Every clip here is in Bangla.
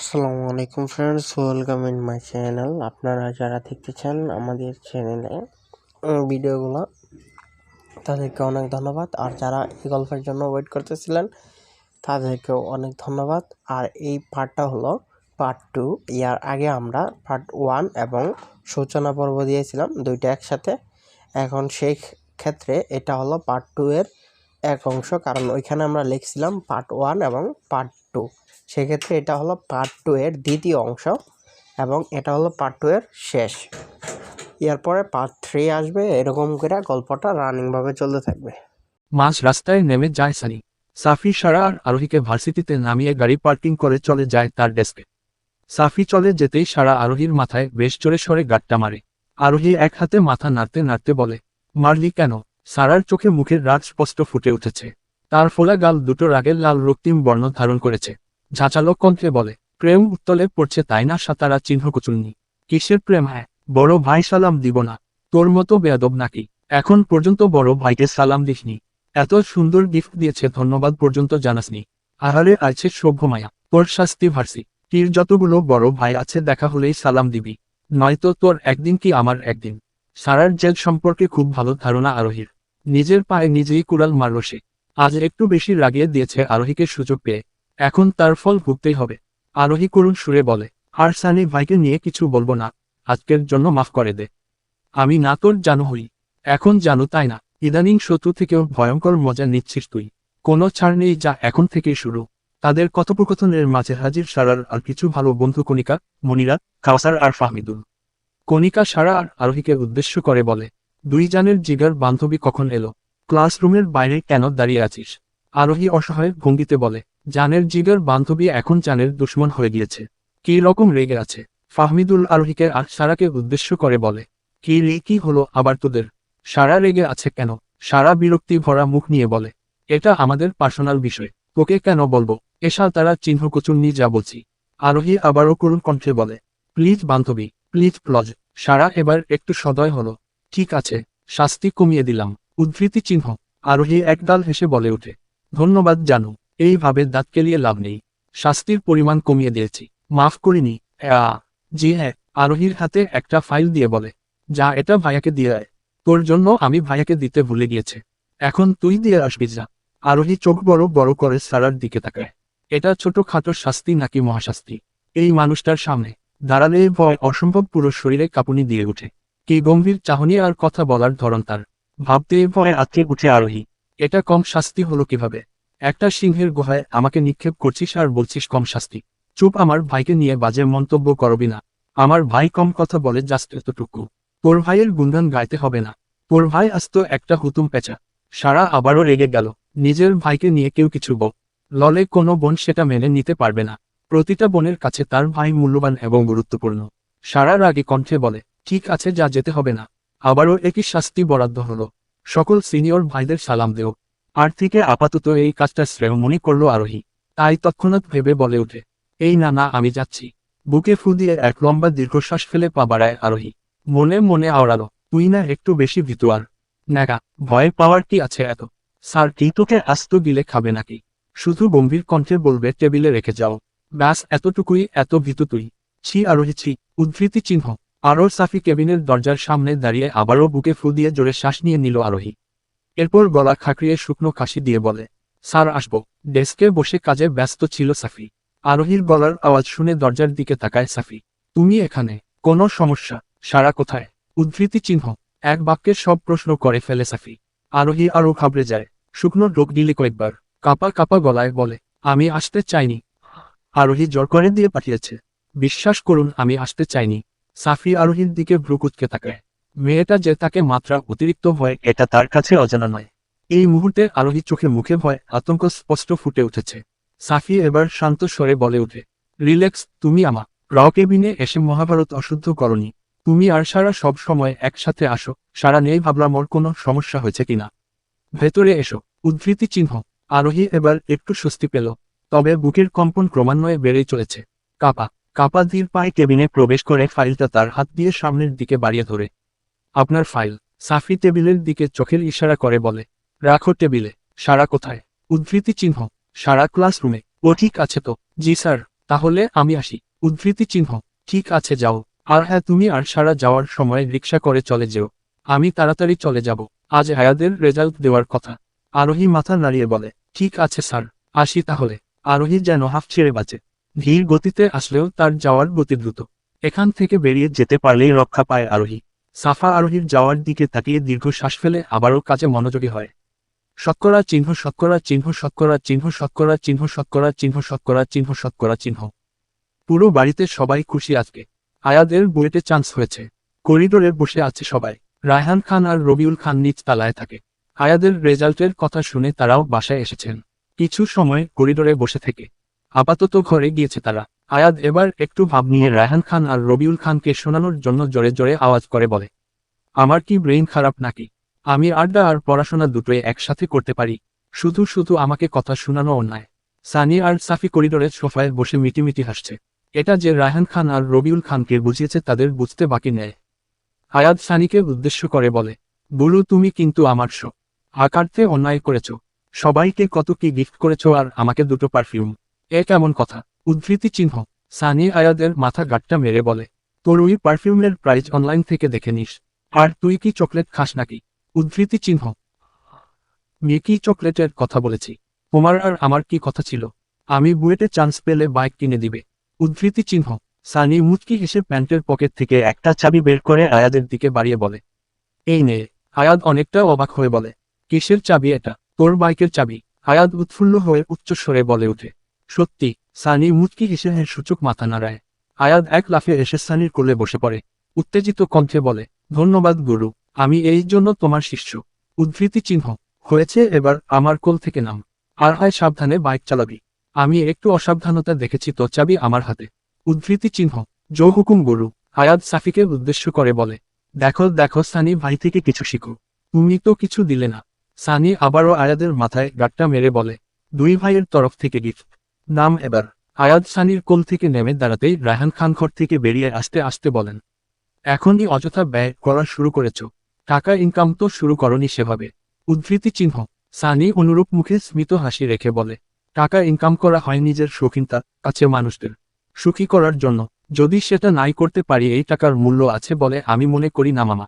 আসসালামু আলাইকুম friends welcome in my channel আপনারা যারা দেখতে চান আমাদের চ্যানেলে ভিডিওগুলো, তাদেরকে অনেক ধন্যবাদ। আর যারা এই গল্পের জন্য ওয়েট করতেছিলেন, তাদেরকেও অনেক ধন্যবাদ। আর এই পার্টটা হলো পার্ট টু ইয়ার আগে আমরা পার্ট ওয়ান এবং সূচনা পর্ব দিয়েছিলাম দুইটা একসাথে। এখন সেই ক্ষেত্রে এটা হলো পার্ট টু এর এক অংশ, কারণ ওইখানে আমরা লিখছিলাম পার্ট ওয়ান এবং পার্ট টু সেক্ষেত্রে এটা হলো পার্ট টু এর দ্বিতীয় অংশ এবং এটা হলো পার্ট টু এর শেষ। এরপরে পার্ট থ্রি আসবে, এরকম করে গল্পটা রানিংভাবে চলতে থাকবে। মাঝ রাস্তায় নেমে যায় সানি। সাফি সারা আর আরোহীকে ভার্সিটিতে নামিয়ে গাড়ি পার্কিং করে চলে যায় তার ডেস্কে। সাফি চলে যেতেই সারা আরোহীর মাথায় বেশ জোরে সরে গাট্টা মারে। আরোহী এক হাতে মাথা নাড়তে নাড়তে বলে, মারলি কেন? সারার চোখে মুখের রাগ স্পষ্ট ফুটে উঠেছে। তার ফোলা গাল দুটো রাগের লাল রক্তিম বর্ণ ধারণ করেছে। ঝাঁচালো কণ্ঠে বলে, প্রেম উত্তলে পড়ছে তাই না সাতারা চিহ্ন কুচুলনি? কিসের প্রেম হ্যাঁ? বড় ভাই সালাম দিব না। তোর মতো বেয়াদব নাকি? এখন পর্যন্ত বড় ভাইকে সালাম দিসনি। এত সুন্দর গিফট দিয়েছে, ধন্যবাদ পর্যন্ত জানাসনি। আহারে আছে সভ্য মায়া। তোর শাস্তি ভার্সি। তীর যতগুলো বড় ভাই আছে, দেখা হলেই সালাম দিবি। নয়তো তোর একদিন কি আমার একদিন? সারার জেল সম্পর্কে খুব ভালো ধারণা আরোহীর। নিজের পায়ে নিজেই কুড়াল মারল সে। আজ একটু বেশি রাগিয়ে দিয়েছে আরোহীকে সুযোগ পেয়ে। এখন তার ফল ভুগতেই হবে। আরোহী করুণ সুরে বলে, আর সানি ভাইকে নিয়ে কিছু বলব না, আজকের জন্য মাফ করে দে। আমি না তোর জানো হই, এখন জানো তাই না। ইদানিং শত্রু থেকেও ভয়ঙ্কর মজা নিচ্ছিস তুই। কোনো ছাড় নেই যা এখন থেকেই শুরু। তাদের কথোপকথনের মাঝে হাজির সারার আর কিছু ভালো বন্ধু কণিকা, মনিরা কাউসার আর ফাহমিদুল। কণিকা সারা আর আরোহীকে উদ্দেশ্য করে বলে, দুই জানের জিগার বান্ধবী কখন এলো? ক্লাসরুমের বাইরে কেন দাঁড়িয়ে আছিস? আরোহী অসহায় ভঙ্গিতে বলে জানের জিগার বান্ধবী এখন জানের দুশ্মন হয়ে গিয়েছে। কী রকম রেগে আছে? ফাহমিদুল আরোহীকে আর সারাকে উদ্দেশ্য করে বলে, কি রে, কি হলো আবার তোদের? সারা রেগে আছে কেন? সারা বিরক্তি ভরা মুখ নিয়ে বলে, এটা আমাদের পার্সোনাল বিষয়। তোকে কেন বলব? এসা তারা চিহ্ন কচুন্নি যা বলছি। আরোহী আবারও করুণ কণ্ঠে বলে, প্লিজ বান্ধবী, প্লিজ প্লজ। সারা এবার একটু সদয় হলো। ঠিক আছে, শাস্তি কমিয়ে দিলাম। উদ্ধৃতি চিহ্ন। আরোহী একদাল হেসে বলে ওঠে, ধন্যবাদ জানু। এইভাবে দাঁত কেলিয়ে লাভ নেই। শাস্তির পরিমাণ কমিয়ে দিয়েছি। মাফ করিনি আ জি হ্যাঁ আরোহীর হাতে একটা ফাইল দিয়ে বলে। যা এটা ভাইয়াকে দিয়ে তোর জন্য আমি ভাইয়াকে দিতে ভুলে গিয়েছে। এখন তুই দিয়ে আসবি যা। আরোহী চোখ বড় বড় করে সারার দিকে তাকায়। এটা ছোট খাটো শাস্তি নাকি মহাশাস্তি? এই মানুষটার সামনে দাঁড়ালে ভয় অসম্ভব পুরো শরীরে কাঁপুনি দিয়ে ওঠে। কি গম্ভীর চাহনি আর কথা বলার ধরন তার। ভাবতে ভয়ে আটকে উঠে আরোহী। এটা কম শাস্তি হলো কীভাবে? একটা সিংহের গুহায় আমাকে নিক্ষেপ করছিস আর বলছিস কম শাস্তি। চুপ আমার ভাইকে নিয়ে বাজে মন্তব্য করবি না। আমার ভাই কম কথা বলে জাস্ট এতটুকু। তোর ভাইয়ের গুণগান গাইতে হবে না। তোর ভাই আসতো একটা হুতুম পেঁচা। সারা আবারও রেগে গেল। নিজের ভাইকে নিয়ে কেউ কিছু বল। ললে কোনো বোন সেটা মেনে নিতে পারবে না। প্রতিটা বোনের কাছে তার ভাই মূল্যবান এবং গুরুত্বপূর্ণ। সারার আগে কণ্ঠে বলে, ঠিক আছে, যা যেতে হবে না। আবারও একই শাস্তি বরাদ্দ হলো। সকল সিনিয়র ভাইদের সালাম দেও। আর থেকে আপাতত এই কাজটা শ্রেয় মনে করল আরোহী। তাই তৎক্ষণাৎ ভেবে বলে ওঠে, এই না না, আমি যাচ্ছি। বুকে ফু দিয়ে এক লম্বা দীর্ঘশ্বাস ফেলে পা বাড়ায় আরোহী। মনে মনে আওড়ালো, তুই না একটু বেশি ভিতুয়ার। নাগা ভয় পাওয়ার কি আছে এত? স্যার, কি তোকে আস্ত গিলে খাবে নাকি? শুধু গম্ভীর কণ্ঠে বলবে, টেবিলে রেখে যাও। ব্যাস, এতটুকুই, এত ভীতু তুই। ছি, আরোহী, ছি। উদ্ধৃতি চিহ্ন। আরও সাফি কেবিনের দরজার সামনে দাঁড়িয়ে আবারও বুকে ফু দিয়ে জোরে শ্বাস নিয়ে নিল আরোহী। এরপর গলা খাঁকড়িয়ে শুকনো কাশি দিয়ে বলে, স্যার, আসব। ডেস্কে বসে কাজে ব্যস্ত ছিল সাফি। আরোহীর গলার আওয়াজ শুনে দরজার দিকে তাকায় সাফি। তুমি এখানে? কোনো সমস্যা? সারা কোথায়? উদ্ধৃতি চিহ্ন। এক বাক্যে সব প্রশ্ন করে ফেলে সাফি। আরোহী আরও ঘাবড়ে যায়। শুকনো ডোক দিলে কয়েকবার, কাপা কাপা গলায় বলে, আমি আসতে চাইনি। আরোহী জোর করে দিয়ে পাঠিয়েছে, বিশ্বাস করুন, আমি আসতে চাইনি। সাফি আরোহীর দিকে ভ্রুকুতকে তাকায়। মেয়েটা যে তাকে মাত্রা অতিরিক্ত ভয়, এটা তার কাছে অজানা নয়। এই মুহূর্তে আরোহী চোখে মুখে ভয়, আতঙ্ক স্পষ্ট ফুটে উঠেছে। সাফি এবার শান্ত স্বরে বলে উঠে রিল্যাক্স, তুমি আমা। র কেবিনে এসে মহাভারত অশুদ্ধ করনি। তুমি আর সারা সব সময় একসাথে আসো। সারা নেই ভাবলাম ওর কোনো সমস্যা হয়েছে কিনা। ভেতরে এসো, উদ্ধৃতি চিহ্ন আরোহী এবার একটু স্বস্তি পেল, তবে বুকের কম্পন ক্রমান্বয়ে বেড়েই চলেছে। কাপা কাপা ধীর পায়ে কেবিনে প্রবেশ করে ফাইলটা তার হাত দিয়ে সামনের দিকে বাড়িয়ে ধরে। আপনার ফাইল, সাফি টেবিলের দিকে চোখের ইশারা করে বলে, রাখো টেবিলে, সারা কোথায়? উদ্ধৃতি চিহ্ন, সারা ক্লাসরুমে, ও ঠিক আছে তো? জি, স্যার, তাহলে আমি আসি। উদ্ধৃতি চিহ্ন, ঠিক আছে, যাও। আর হ্যাঁ তুমি আর সারা যাওয়ার সময় রিক্সা করে চলে যেও। আমি তাড়াতাড়ি চলে যাব। আজ আয়াদের রেজাল্ট দেওয়ার কথা। আরোহী মাথা নাড়িয়ে বলে, ঠিক আছে, স্যার, আসি তাহলে। আরোহী যেন হাফ ছেড়ে বাঁচে। ধীর গতিতে আসলেও তার যাওয়ার গতি দ্রুত। এখান থেকে বেরিয়ে যেতে পারলেই রক্ষা পায় আরোহী। সাফা আরোহীর যাওয়ার দিকে তাকিয়ে দীর্ঘ শ্বাস ফেলে আবারও কাজে মনোযোগী হয়। শতকরা চিহ্ন শতকরা চিহ্ন শতকরা চিহ্ন শতকরা চিহ্ন শতকরা চিহ্ন শতকরা চিহ্ন শতকরা চিহ্ন। পুরো বাড়িতে সবাই খুশি আজকে। আয়াদের বুয়েটে চান্স হয়েছে। করিডোরে বসে আছে সবাই। রায়হান খান আর রবিউল খান নিচ তালায় থাকে। আয়াদের রেজাল্টের কথা শুনে তারাও বাসায় এসেছেন। কিছু সময় করিডোরে বসে থেকে। আপাতত ঘরে গিয়েছে তারা। আয়াদ এবার একটু ভাব নিয়ে রায়হান খান আর রবিউল খানকে শোনানোর জন্য জোরে জোরে আওয়াজ করে বলে, আমার কি ব্রেইন খারাপ নাকি? আমি আড্ডা আর পড়াশোনা দুটোই একসাথে করতে পারি। শুধু শুধু আমাকে কথা শোনানো অন্যায়। সানি আর সাফি করিডোরের সোফায় বসে মিটিমিটি হাসছে। এটা যে রায়হান খান আর রবিউল খানকে বুঝিয়েছে তাদের বুঝতে বাকি নেয় আয়াদ সানিকে উদ্দেশ্য করে বলে, বুলু, তুমি কিন্তু আমার শো। আকারতে অন্যায় করেছ। সবাইকে কত কি গিফট করেছ আর আমাকে দুটো পারফিউম এ কেমন কথা। উদ্ধৃতি চিহ্ন। সানি আয়াদের মাথা গাট্টা মেরে বলে, তোর ওই পারফিউমের প্রাইস অনলাইন থেকে দেখে নিস। আর তুই কি চকলেট খাস নাকি? উদ্ধৃতি চিহ্ন। মিকি চকলেটের কথা বলেছি? তোমার আর আমার কি কথা ছিল? আমি বুয়েটে চান্স পেলে বাইক কিনে দিবে। উদ্ধৃতি চিহ্ন। সানি মুচকি হেসে প্যান্টের পকেট থেকে একটা চাবি বের করে আয়াদের দিকে বাড়িয়ে বলে, এই নে। আয়াদ অনেকটা অবাক হয়ে বলে, কিসের চাবি এটা? তোর বাইকের চাবি। আয়াদ উৎফুল্ল হয়ে উচ্চস্বরে বলে উঠে, সত্যি সানি মুচকি হেসে হের সূচক মাথা নাড়ায়। আয়াদ এক লাফে এসে সানির কোলে বসে পড়ে। উত্তেজিত কণ্ঠে বলে, ধন্যবাদ, গুরু। আমি এই জন্য তোমার শিষ্য। উদ্ধৃতি চিহ্ন। হয়েছে এবার আমার কোল থেকে নাম। আর হয়, সাবধানে বাইক চালাবি। আমি একটু অসাবধানতা দেখেছি তো চাবি আমার হাতে। উদ্ধৃতি চিহ্ন। জো হুকুম, গুরু। আয়াদ সাফিকে উদ্দেশ্য করে বলে, দেখো দেখো, সানি ভাই থেকে কিছু শিখো। তুমি তো কিছু দিলে না। সানি আবারও আয়াদের মাথায় গাট্টা মেরে বলে, দুই ভাইয়ের তরফ থেকে গিফট। নাম এবার। আয়াদ সানির কোল থেকে নেমে দাঁড়াতেই রায়হান খান ঘর থেকে বেরিয়ে আসতে আসতে বলেন, এখনই অযথা ব্যয় করা শুরু করেছ। টাকা ইনকাম তো শুরু করনি সেভাবে। উদ্ধৃতি চিহ্ন। সানি অনুরূপ মুখে স্মিত হাসি রেখে বলে, টাকা ইনকাম করা হয় নিজের শৌখিনতা কাছে মানুষদের। সুখী করার জন্য। যদি সেটা নাই করতে পারি এই টাকার মূল্য আছে বলে আমি মনে করি না মামা।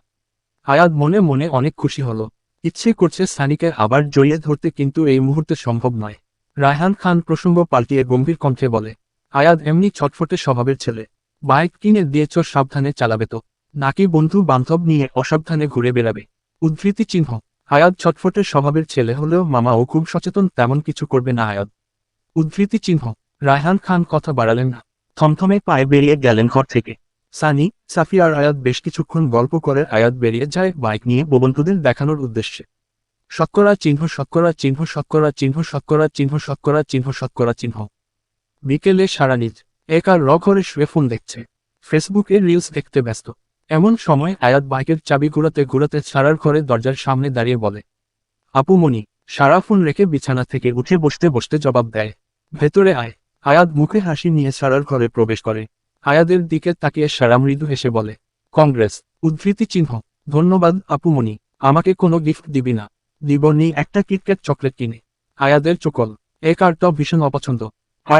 আয়াদ মনে মনে অনেক খুশি হলো। ইচ্ছে করছে সানিকে আবার জড়িয়ে ধরতে কিন্তু এই মুহূর্তে সম্ভব নয়। রায়হান খান প্রসঙ্গ পাল্টিয়ে গম্ভীর কণ্ঠে বলে, আয়াদ এমনি ছটফটে স্বভাবের ছেলে। বাইক কিনে দিয়ে দিয়েছ সাবধানে চালাবে তো। নাকি বন্ধু বান্ধব নিয়ে অসাবধানে ঘুরে বেড়াবে? উদ্ধৃতি চিহ্ন। আয়াদ ছটফটে স্বভাবের ছেলে হলেও মামাও খুব সচেতন, তেমন কিছু করবে না আয়াদ। উদ্ধৃতি চিহ্ন। রায়হান খান কথা বাড়ালেন না। থমথমে পায়ে বেরিয়ে গেলেন ঘর থেকে। সানি সাফি আর আয়াত বেশ কিছুক্ষণ গল্প করে আয়াত বেরিয়ে যায় বাইক নিয়ে ববন্ধুদের দেখানোর উদ্দেশ্যে। শতকরা চিহ্ন শতকরা চিহ্ন শতকরা চিহ্ন শতকরা চিহ্ন শতকরা চিহ্ন শতকরা চিহ্ন। বিকেলে সারা নিজ এক আর র ঘরে শুয়ে ফোন দেখছে। ফেসবুকে রিলস দেখতে ব্যস্ত। এমন সময় আয়াত বাইকের চাবি ঘুরাতে ঘুরাতে সারার ঘরে দরজার সামনে দাঁড়িয়ে বলে, আপু মনি, সারা ফোন রেখে বিছানা থেকে উঠে বসতে বসতে জবাব দেয়। ভেতরে আয়। আয়াত মুখে হাসি নিয়ে সারার ঘরে প্রবেশ করে। আয়াদের দিকে তাকিয়ে সারা মৃদু হেসে বলে, কংগ্রেস, উদ্ধৃতি চিহ্ন। ধন্যবাদ আপুমনি আমাকে কোনো গিফট দিবি না। দিবনি একটা কিটক্যাট চকলেট কিনে। আয়াদের চোকল। এ কারটা ভীষণ অপছন্দ।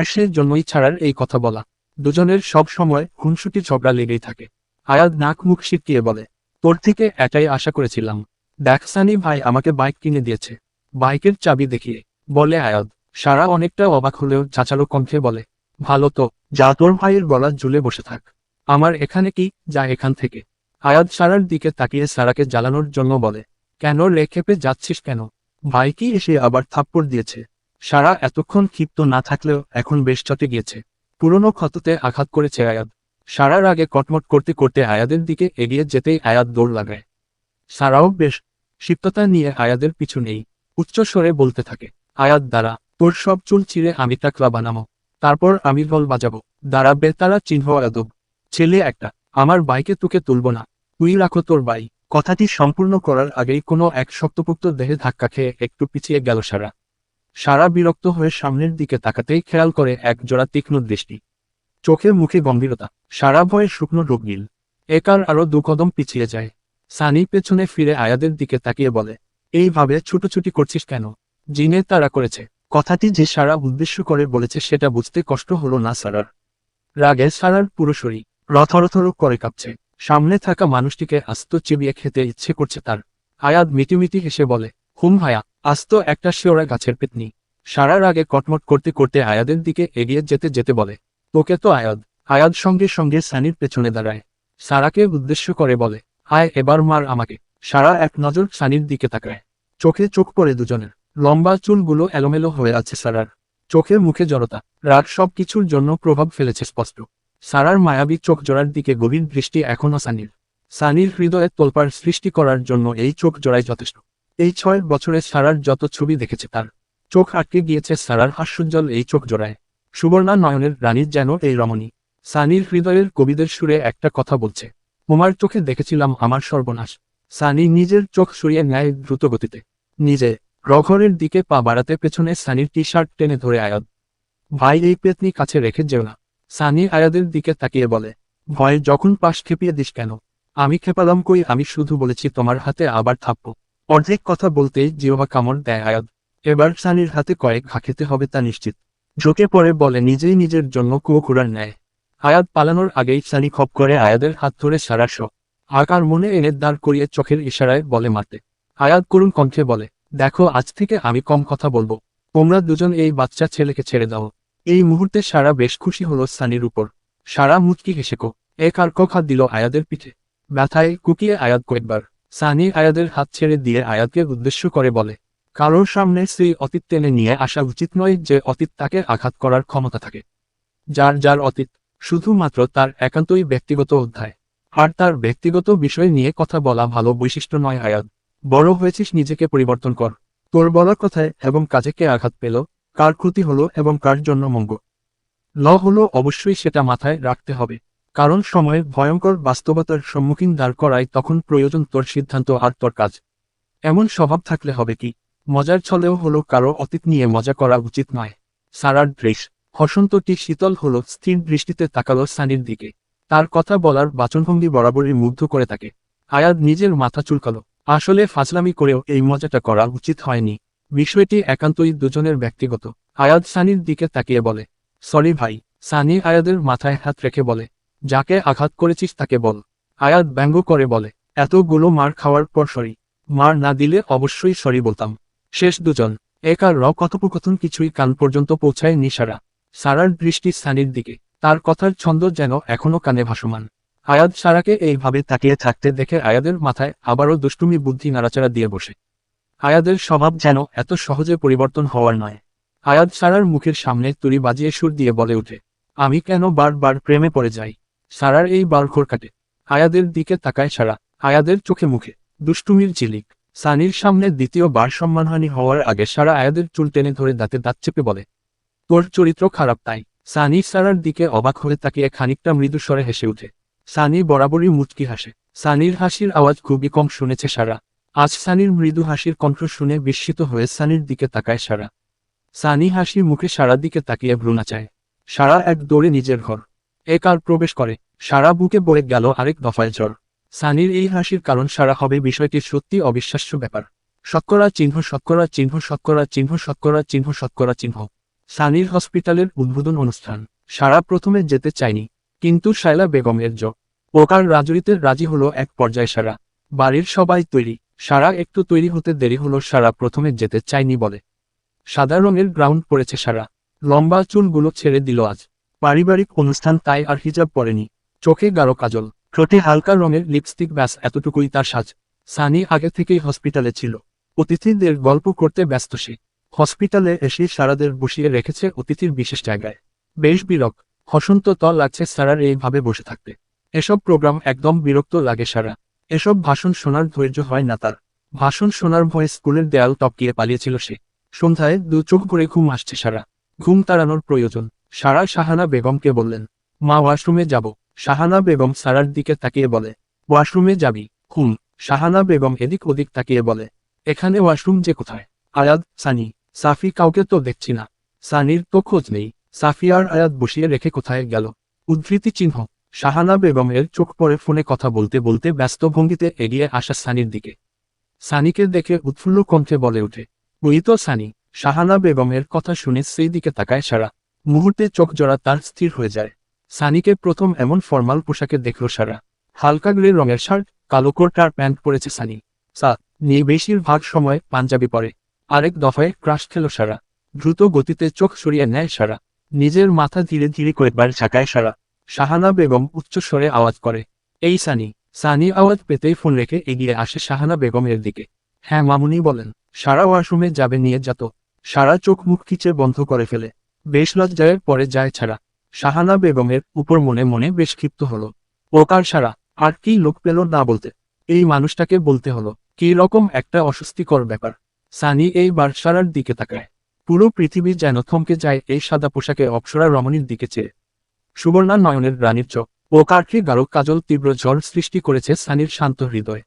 সে জন্যই ছাড়ার এই কথা বলা। দুজনের সব সময় খুনসুটি ঝগড়া লেগেই থাকে। আয়াদ নাক মুখ সিটকিয়ে বলে, তোর থেকে এটাই আশা করেছিলাম। দেখ সানি ভাই আমাকে বাইক কিনে দিয়েছে। বাইকের চাবি দেখিয়ে। বলে আয়াদ। সারা অনেকটা অবাক হলেও চাচালো কণ্ঠে বলে, ভালো তো, যা তোর ভাইয়ের গলা ঝুলে বসে থাক। আমার এখানে কি, যা এখান থেকে। আয়াদ সারার দিকে তাকিয়ে সারাকে জ্বালানোর জন্য বলে কেন রে খেপে যাচ্ছিস কেন? ভাই কি এসে আবার থাপ্পড় দিয়েছে। সারা এতক্ষণ ক্ষিপ্ত না থাকলেও এখন বেশ চটে গিয়েছে। পুরনো ক্ষততে আঘাত করেছে আয়াদ সারার আগে কটমট করতে করতে আয়াদের দিকে এগিয়ে যেতেই আয়াদ দৌড় লাগায়। সারাও বেশ ক্ষিপ্ততা নিয়ে আয়াদের পিছু নেই। উচ্চস্বরে বলতে থাকে, আয়াত দ্বারা তোর সব চুল চিরে আমি টাকলা বানামো তারপর আমি বল বাজাবো। দ্বারা বেতারা, চিহ্ন, আদব। ছেলে একটা, আমার বাইকে তোকে তুলব না। তুই রাখো তোর বাই কথাটি সম্পূর্ণ করার আগেই কোনো এক শক্তপোক্ত দেহে ধাক্কা খেয়ে একটু পিছিয়ে গেল সারা। সারা বিরক্ত হয়ে সামনের দিকে তাকাতেই খেয়াল করে এক জোড়া তীক্ষ্ণ দৃষ্টি। চোখে মুখে গম্ভীরতা। সারা ভয়ে শুকনো রোগীল একার আরও দু কদম পিছিয়ে যায়? সানি পেছনে ফিরে আয়াদের দিকে তাকিয়ে বলে, এইভাবে ছুটোছুটি করছিস কেন? জিনে তারা করেছে। কথাটি যে সারা উদ্দেশ্য করে বলেছে সেটা বুঝতে কষ্ট হলো না সারার। রাগে সারার পুরো শরীর রথরথর করে কাঁপছে। সামনে থাকা মানুষটিকে আস্ত চিবিয়ে খেতে ইচ্ছে করছে তার। আয়াদ মিটিমিটি হেসে বলে, হুম হায়া আস্ত একটা শিওরা গাছের পেতনি। সারার আগে কটমট করতে করতে আয়াদের দিকে এগিয়ে যেতে যেতে বলে, তোকে তো আয়াদ। আয়াদ সঙ্গে সঙ্গে সানির পেছনে দাঁড়ায়। সারাকে উদ্দেশ্য করে বলে, আয় এবার মার আমাকে। সারা এক নজর সানির দিকে তাকায়। চোখে চোখ পড়ে দুজনের। লম্বা চুলগুলো এলোমেলো হয়ে আছে সারার। চোখের মুখে জড়তা। রাগ সব কিছুর জন্য প্রভাব ফেলেছে স্পষ্ট। সারার মায়াবী চোখ জোড়ার দিকে গভীর দৃষ্টি এখনও সানির। সানির হৃদয়ে তোলপাড় সৃষ্টি করার জন্য এই চোখ জোড়াই যথেষ্ট। এই ছয় বছরে সারার যত ছবি দেখেছে তার, চোখ আটকে গিয়েছে সারার হাস্যোজ্জ্বল এই চোখ জোড়ায়। সুবর্ণা নয়নের রানীর যেন এই রমণী। সানির হৃদয়ের কবিদের সুরে একটা কথা বলছে, তোমার চোখে দেখেছিলাম আমার সর্বনাশ। সানি নিজের চোখ সরিয়ে নেয় দ্রুত গতিতে। নিজে রঘরের দিকে পা বাড়াতে পেছনে সানির টি শার্ট টেনে ধরে আয়াদ ভাই, এই পেতনি কাছে রেখে যেও না। সানি আয়াদের দিকে তাকিয়ে বলে, ভয় যখন পাশ খেপিয়ে দিস কেন? আমি খেপালাম কই? আমি শুধু বলেছি তোমার হাতে আবার থাপ্পো। অর্ধেক কথা বলতেই জিওবা কামড় দেয় আয়াদ। এবার সানির হাতে কয়েক ঘা খেতে হবে তা নিশ্চিত। ঝোঁকে পরে বলে, নিজেই নিজের জন্য কুয়োকুড়ার নেয়। আয়াদ পালানোর আগেই সানি খপ করে আয়াদের হাত ধরে সারাস আকার মনে এনে দাঁড় করিয়ে চোখের ইশারায় বলে মারতে। আয়াদ করুণ কণ্ঠে বলে, দেখো, আজ থেকে আমি কম কথা বলব। তোমরা দুজন এই বাচ্চা ছেলেকে ছেড়ে দাও। এই মুহূর্তে সারা বেশ খুশি হলো সানির উপর। সারা মুচকি হেসেকো এক আর হাত দিল আয়াদের পিঠে? ব্যথায় কুকিয়ে আয়াদ কয়েকবার। সানি আয়াদের হাত ছেড়ে দিয়ে আয়াদকে উদ্দেশ্য করে বলে, কারোর সামনে সেই অতীত টেনে নিয়ে আসা উচিত নয় যে অতীত তাকে আঘাত করার ক্ষমতা থাকে। যার যার অতীত, শুধুমাত্র তার একান্তই ব্যক্তিগত অধ্যায়। আর তার ব্যক্তিগত বিষয় নিয়ে কথা বলা ভালো বৈশিষ্ট্য নয় আয়াদ। বড় হয়েছিস নিজেকে পরিবর্তন কর। তোর বলার কথায় এবং কাজে কে আঘাত পেল কার ক্ষতি হলো এবং কার জন্য মঙ্গ। ল হলো অবশ্যই সেটা মাথায় রাখতে হবে, কারণ সময়ের ভয়ঙ্কর বাস্তবতার সম্মুখীন দাঁড় করায় তখন প্রয়োজন তোর সিদ্ধান্ত আর তোর কাজ। এমন স্বভাব থাকলে হবে কি? মজার ছলেও হলো কারও অতীত নিয়ে মজা করা উচিত নয়। সারার দৃশ, হসন্তটি শীতল হলো, স্থির দৃষ্টিতে তাকালো সানির দিকে। তার কথা বলার বাচনভঙ্গি বরাবরই মুগ্ধ করে তাকে। আয়াদ নিজের মাথা চুলকালো। আসলে ফাজলামি করেও এই মজাটা করা উচিত হয়নি। বিষয়টি একান্তই দুজনের ব্যক্তিগত। আয়াদ সানির দিকে তাকিয়ে বলে, সরি ভাই, সানি আয়াদের মাথায় হাত রেখে বলে, যাকে আঘাত করেছিস তাকে বল। আয়াদ ব্যঙ্গ করে বলে, এতগুলো মার খাওয়ার পর সরি, মার না দিলে অবশ্যই সরি বলতাম। শেষ দুজন এক আর র কথোপকথন কিছুই কান পর্যন্ত পৌঁছায় নিসারা সারার দৃষ্টি সানির দিকে, তার কথার ছন্দ যেন এখনও কানে ভাসমান। আয়াদ সারাকে এইভাবে তাকিয়ে থাকতে দেখে আয়াদের মাথায় আবারও দুষ্টুমি বুদ্ধি নাড়াচাড়া দিয়ে বসে। আয়াদের স্বভাব যেন এত সহজে পরিবর্তন হওয়ার নয়। আয়াদ সারার মুখের সামনে তুড়ি বাজিয়ে সুর দিয়ে বলে ওঠে, আমি কেন বারবার প্রেমে পড়ে যাই? সারার এই বারখোর কাটে। আয়াদের দিকে তাকায় সারা। আয়াদের চোখে মুখে দুষ্টুমির চিলিক। সানির সামনে দ্বিতীয়বার সম্মানহানি হওয়ার আগে সারা আয়াদের চুল টেনে ধরে দাঁতে দাঁত চেপে বলে, তোর চরিত্র খারাপ তাই। সানি সারার দিকে অবাক হয়ে তাকিয়ে খানিকটা মৃদু স্বরে হেসে উঠে। সানি বরাবরই মুচকি হাসে। সানির হাসির আওয়াজ খুবই কম শুনেছে সারা। আজ সানির মৃদু হাসির কণ্ঠ শুনে বিস্মিত হয়ে সানির দিকে তাকায় সারা। সানি হাসির মুখে সারার দিকে তাকিয়ে ভ্রু চায়। সারা এক দৌড়ে নিজের ঘর। এক আর প্রবেশ করে? সারা বুকে বয়ে গেল আরেক দফায় জ্বর সানির এই হাসির কারণ সারা হবে বিষয়টি সত্যি অবিশ্বাস্য ব্যাপার। শতকরা চিহ্ন শতকরা চিহ্ন শতকরা চিহ্ন শতকরা চিহ্ন শতকরা চিহ্ন। সানির হসপিটালের উদ্বোধন অনুষ্ঠান। সারা প্রথমে যেতে চায়নি, কিন্তু শায়লা বেগমের জ। ওকার রাজরিতে রাজি হলো এক পর্যায়ে সারা। বাড়ির সবাই তৈরি। সারা একটু তৈরি হতে দেরি হলো, সারা প্রথমে যেতে চায়নি বলে। সাদা রঙের গ্রাউন্ড পড়েছে সারা। লম্বা চুলগুলো ছেড়ে দিল আজ। পারিবারিক অনুষ্ঠান তাই আর হিজাব পরেনি। চোখে গাঢ় কাজল। ঠোঁটে হালকা রঙের লিপস্টিক, ব্যাস, এতটুকুই তার সাজ। সানি আগে থেকেই হসপিটালে ছিল। অতিথিদের গল্প করতে ব্যস্ত সে। হসপিটালে এসে সারাদের বসিয়ে রেখেছে অতিথির বিশেষ জায়গায়। বেশ বিরক হসন্ত তল লাগছে সারার এইভাবে বসে থাকতে। এসব প্রোগ্রাম একদম বিরক্ত লাগে সারা। এসব ভাষণ শোনার ধৈর্য হয় না তার। ভাষণ শোনার ভয়ে স্কুলের দেয়াল টপকিয়ে পালিয়েছিল সে। সন্ধ্যায় দু চোখ করে ঘুম আসছে সারা। ঘুম তাড়ানোর প্রয়োজন। সারা শাহানা বেগমকে বললেন, মা, ওয়াশরুমে যাব। শাহানা বেগম সারার দিকে তাকিয়ে বলে, ওয়াশরুমে যাবি? হুম। শাহানা বেগম এদিক ওদিক তাকিয়ে বলে, এখানে ওয়াশরুম যে কোথায়? আয়াদ, সানি। সাফি, কাউকে তো দেখছি না। সানির তো খোঁজ নেই। সাফি আর আয়াত বসিয়ে রেখে কোথায় গেল? উদ্ধৃতি চিহ্ন। শাহানা বেগমের চোখ পড়ে ফোনে কথা বলতে বলতে ব্যস্ত ভঙ্গিতে এগিয়ে আসা সানির দিকে। সানিকে দেখে উৎফুল্ল কণ্ঠে বলে ওঠে, ওই তো সানি। শাহানা বেগমের কথা শুনে সেই দিকে তাকায় সারা। মুহূর্তে চোখ জড়া তার স্থির হয়ে যায়। সানিকে প্রথম এমন ফর্মাল পোশাকে দেখল সারা। হালকা গ্রে রঙের শার্ট, কালো কোট আর প্যান্ট পরেছে সানি। সা নিয়ে বেশিরভাগ সময় পাঞ্জাবি পরে। আরেক দফায় ক্রাশ খেল সারা। দ্রুত গতিতে চোখ সরিয়ে নেয় সারা। নিজের মাথা ধীরে ধীরে কয়েকবার ঝাঁকায় সারা। শাহানা বেগম উচ্চস্বরে আওয়াজ করে, এই সানি সানি আওয়াজ পেতেই ফোন রেখে এগিয়ে আসে শাহানা বেগমের দিকে। হ্যাঁ মামুনি বলেন, সারা ওয়াশরুমে যাবে নিয়ে যেত সারা চোখ মুখ খিচে বন্ধ করে ফেলে। বেশ লজ্জায়ের পরে যায় ছাড়া। শাহানা বেগমের উপর মনে মনে বেশ ক্ষিপ্ত হলো। ওকার সারা? আর কি লোক পেল না বলতে? এই মানুষটাকে বলতে হলো, কি রকম একটা অস্বস্তিকর ব্যাপার। সানি এইবার সারার দিকে তাকায়। পুরো পৃথিবী যেন থমকে যায় এই সাদা পোশাকে অপ্সরা রমণীর দিকে চেয়ে। সুবর্ণা নয়নের রানীর চোখ ও কার্কি গাঢ় কাজল তীব্র ঝড় সৃষ্টি করেছে সানির শান্ত হৃদয়।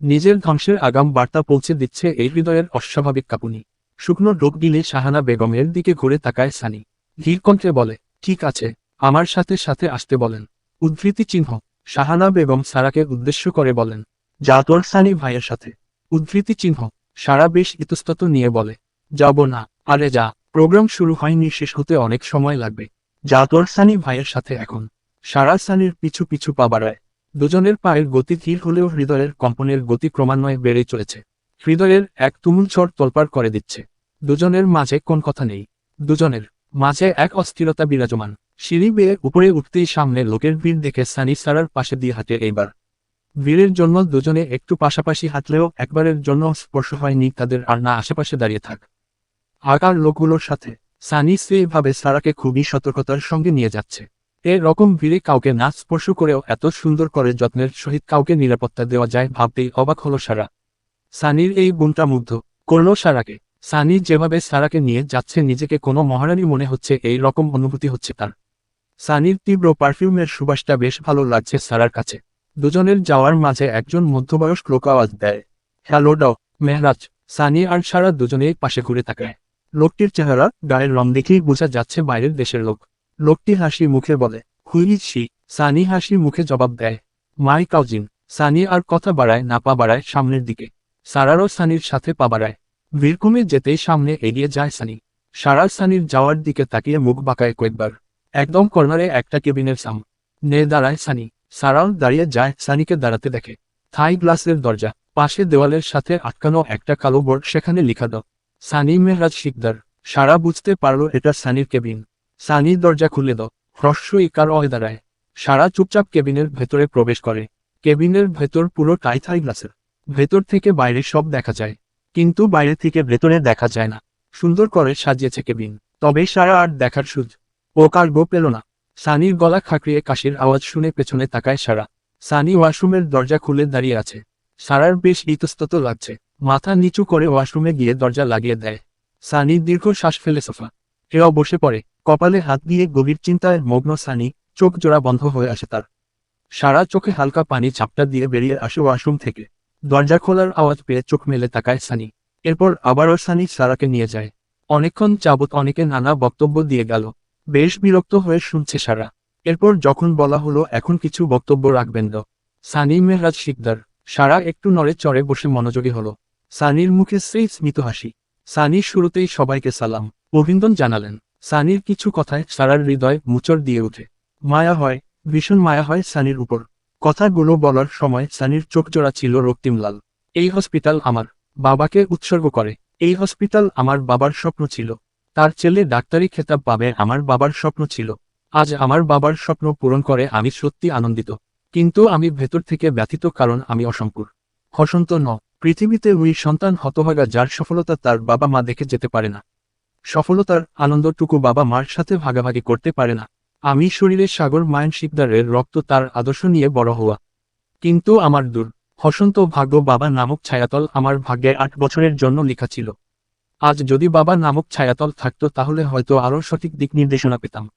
নিজের ধ্বংসের আগাম বার্তা পৌঁছে দিচ্ছে এই হৃদয়ের অস্বাভাবিক কাঁপুনি। শুকনো ডোক গিলে শাহানা বেগমের দিকে ঘুরে তাকায় সানি। ধীর কণ্ঠে বলে, ঠিক আছে, আমার সাথে সাথে আসতে বলেন। উদ্ধৃতি চিহ্ন, শাহানা বেগম সারাকে উদ্দেশ্য করে বলেন, যা তোর সানি ভাইয়ের সাথে। উদ্ধৃতি চিহ্ন, সারা বেশ ইতস্তত নিয়ে বলে, যাব না, আরে যা, প্রোগ্রাম শুরু হয়নি, শেষ হতে অনেক সময় লাগবে। যা তোর সানি ভাইয়ের সাথে এখন। সারা সানির পিছু পিছু পা বাড়ায়। দুজনের পায়ের গতি ধীর হলেও হৃদয়ের কম্পনের গতি ক্রমান্বয়ে বেড়ে চলেছে। হৃদয়ের এক তুমুল ঝড় তোলপাড় করে দিচ্ছে। দুজনের মাঝে কোন কথা নেই। দুজনের মাঝে এক অস্থিরতা বিরাজমান। সিঁড়ি বেয়ে উপরে উঠতেই সামনে লোকের ভিড় দেখে সানি সারার পাশে দিয়ে হাঁটে এইবার। ভিড়ের জন্য দুজনে একটু পাশাপাশি হাঁটলেও একবারের জন্য স্পর্শ হয়নি তাদের আর না আশেপাশে দাঁড়িয়ে থাক। আকার লোকগুলোর সাথে সানি সেইভাবে সারাকে খুবই সতর্কতার সঙ্গে নিয়ে যাচ্ছে। এ রকম ভিড়ে কাউকে না স্পর্শ করেও এত সুন্দর করে যত্নের সহিত কাউকে নিরাপত্তা দেওয়া যায় ভাবতেই অবাক হলো সারা। সানির এই গুণটা মুগ্ধ করল সারাকে। সানি যেভাবে সারাকে নিয়ে যাচ্ছে নিজেকে কোনো মহারানী মনে হচ্ছে এই রকম অনুভূতি হচ্ছে তার। সানির তীব্র পারফিউমের সুবাসটা বেশ ভালো লাগছে সারার কাছে। দুজনের যাওয়ার মাঝে একজন মধ্যবয়স্ক লোক আওয়াজ দেয়, হ্যালো ডাও মেহরাজ। সানি আর সারা দুজনেই পাশে ঘুরে তাকায়। লোকটির চেহারা গায়ের রং দেখেই বোঝা যাচ্ছে বাইরের দেশের লোক। লোকটি হাসি মুখে বলে হুইছি সানি হাসি মুখে জবাব দেয়, মাই কাউজিন। সানি আর কথা বাড়ায়, না পা বাড়ায় সামনের দিকে। সারারও সানির সাথে পা বাড়ায়। বীরকুমে যেতেই সামনে এগিয়ে যায় সানি। সারা সানির যাওয়ার দিকে তাকিয়ে মুখ বাঁকায় কয়েকবার। একদম কর্নারে একটা কেবিনের সাম নে দাঁড়ায় সানি। সারাও দাঁড়িয়ে যায় সানিকে দাঁড়াতে দেখে। থাই গ্লাসের দরজা, পাশে দেওয়ালের সাথে আটকানো একটা কালো বোর্ড, সেখানে লিখা দাও সানি মেহরাজ শিকদার। সারা বুঝতে পারল এটা সানির কেবিন। সানি দরজা খুলে দাও। হ্রস্ব ইকার অয় দাঁড়ায় সারা চুপচাপ কেবিনের ভেতরে প্রবেশ করে। কেবিনের ভেতর পুরো টাইথাই গ্লাসের। ভেতর থেকে বাইরে সব দেখা যায়। কিন্তু বাইরে থেকে ভেতরে দেখা যায় না। সুন্দর করে সাজিয়েছে কেবিন। তবে সারা আর দেখার সুজ ও কার্গো পেল না। সানির গলা খাকড়িয়ে কাশির আওয়াজ শুনে পেছনে তাকায় সারা। সানি ওয়াশরুমের দরজা খুলে দাঁড়িয়ে আছে। সারার বেশ ইতস্তত লাগছে। মাথা নিচু করে ওয়াশরুমে গিয়ে দরজা লাগিয়ে দেয়। সানি দীর্ঘ শ্বাস ফেলে সোফা। এও বসে পড়ে। কপালে হাত দিয়ে গভীর চিন্তায় মগ্ন সানি চোখ জোড়া বন্ধ হয়ে আসে তার। সারা চোখে হালকা পানি চাপটা দিয়ে বেরিয়ে আসে ওয়াশরুম থেকে। দরজা খোলার আওয়াজ পেয়ে চোখ মেলে তাকায় সানি। এরপর আবারও সানি সারাকে নিয়ে যায়। অনেকক্ষণ যাবৎ অনেকে নানা বক্তব্য দিয়ে গেল। বেশ বিরক্ত হয়ে শুনছে সারা। এরপর যখন বলা হলো, এখন কিছু বক্তব্য রাখবেন দ। সানি মেহরাজ শিকদার। সারা একটু নড়ে চড়ে বসে মনোযোগী হলো। সানির মুখে সেই স্মিত হাসি। সানি শুরুতেই সবাইকে সালাম। অভিনন্দন জানালেন। সানির কিছু কথায় সারার হৃদয় মুচর দিয়ে ওঠে। মায়া হয়, ভীষণ মায়া হয় সানির উপর। কথাগুলো বলার সময় সানির চোখ জোড়া ছিল রক্তিম লাল। এই হসপিটাল আমার বাবাকে উৎসর্গ করে। এই হসপিটাল আমার বাবার স্বপ্ন ছিল। তার ছেলে ডাক্তারি খেতাব পাবে আমার বাবার স্বপ্ন ছিল। আজ আমার বাবার স্বপ্ন পূরণ করে আমি সত্যি আনন্দিত। কিন্তু আমি ভেতর থেকে ব্যথিত কারণ আমি অসম্পূর হসন্ত ন পৃথিবীতে ওই সন্তান হতভাগা যার সফলতা তার বাবা মা দেখে যেতে পারে না। সফলতার আনন্দটুকু বাবা মার সাথে ভাগাভাগি করতে পারে না। আমি শরীরের সাগর মায়ন শিকদারের রক্ত তার আদর্শ নিয়ে বড় হওয়া। কিন্তু আমার দূর, হসন্ত ভাগ্য বাবা নামক ছায়াতল আমার ভাগ্যে আট বছরের জন্য লেখা ছিল। আজ যদি বাবা নামক ছায়াতল থাকতো তাহলে হয়তো আরও সঠিক দিক নির্দেশনা পেতাম।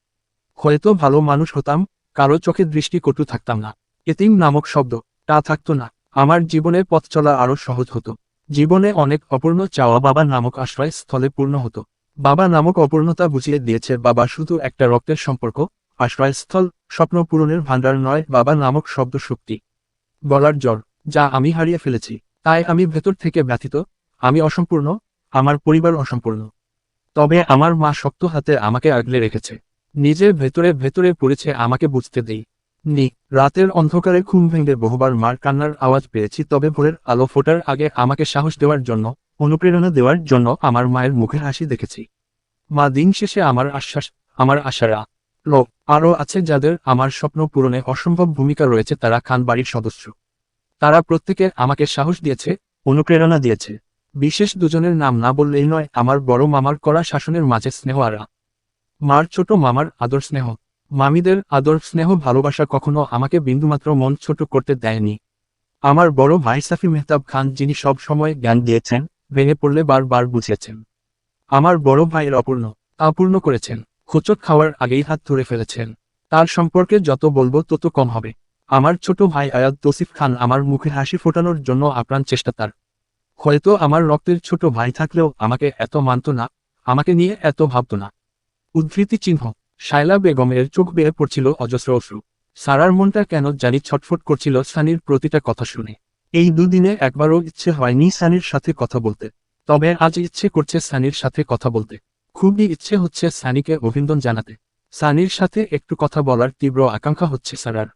হয়তো ভালো মানুষ হতাম, কারও চোখে দৃষ্টি কটু থাকতাম না। এতিম নামক শব্দ, তা থাকতো না। আমার জীবনে পথ চলা আরও সহজ হতো। জীবনে অনেক অপূর্ণ চাওয়া বাবা নামক আশ্রয় স্থলে পূর্ণ হতো। বাবা নামক অপূর্ণতা বুঝিয়ে দিয়েছে, বাবা শুধু একটা রক্তের সম্পর্ক, আশ্রয়স্থল, স্বপ্ন পূরণের ভাণ্ডার নয়, বাবা নামক শব্দ শক্তি। গলার জ্বর, যা আমি হারিয়ে ফেলেছি, তাই আমি ভেতর থেকে ব্যথিত, আমি অসম্পূর্ণ, আমার পরিবার অসম্পূর্ণ। তবে আমার মা শক্ত হাতে আমাকে আগলে রেখেছে। নিজের ভেতরে ভেতরে পড়েছে, আমাকে বুঝতে দেই। নি। রাতের অন্ধকারে ঘুম ভেঙে বহুবার মার কান্নার আওয়াজ পেয়েছি, তবে ভোরের আলো ফোটার আগে আমাকে সাহস দেওয়ার জন্য, অনুপ্রেরণা দেওয়ার জন্য আমার মায়ের মুখের হাসি দেখেছি। মা, দিন শেষে আমার আশ্বাস, আমার আশারা। লোক, আরও আছে যাদের আমার স্বপ্ন পূরণে অসম্ভব ভূমিকা রয়েছে, তারা খান বাড়ির সদস্য। তারা প্রত্যেকে আমাকে সাহস দিয়েছে, অনুপ্রেরণা দিয়েছে। বিশেষ দুজনের নাম না বললেই নয়, আমার বড় মামার করা শাসনের মাঝে স্নেহ আরা। মার ছোট মামার আদর স্নেহ। মামিদের আদর, স্নেহ, ভালোবাসা কখনো আমাকে বিন্দুমাত্র মন ছোট করতে দেয়নি। আমার বড় ভাই সাফি মেহতাব খান, যিনি সব সময় জ্ঞান দিয়েছেন, ভেঙে পড়লে বারবার বুঝিয়েছেন। আমার বড় ভাইয়ের অপূর্ণ অপূর্ণ করেছেন। হোঁচট খাওয়ার আগেই হাত ধরে ফেলেছেন। তার সম্পর্কে যত বলব তত কম হবে। আমার ছোট ভাই আয়াত তসিফ খান আমার মুখে হাসি ফোটানোর জন্য আপ্রাণ চেষ্টা তার। হয়তো আমার রক্তের ছোট ভাই থাকলেও আমাকে এত মানত না, আমাকে নিয়ে এত ভাবত না। উদ্ধৃতি চিহ্ন। শায়লা বেগমের চোখ বেয়ে পড়ছিল অজস্র অশ্রু। সারার মনটা কেন জানি ছটফট করছিল সানির প্রতিটা কথা শুনে। এই দুদিনে একবারও ইচ্ছে হয়নি সানির সাথে কথা বলতে। তবে আজ ইচ্ছে করছে সানির সাথে কথা বলতে। খুবই ইচ্ছে হচ্ছে সানিকে অভিনন্দন জানাতে। সানির সাথে একটু কথা বলার তীব্র আকাঙ্ক্ষা হচ্ছে সারার।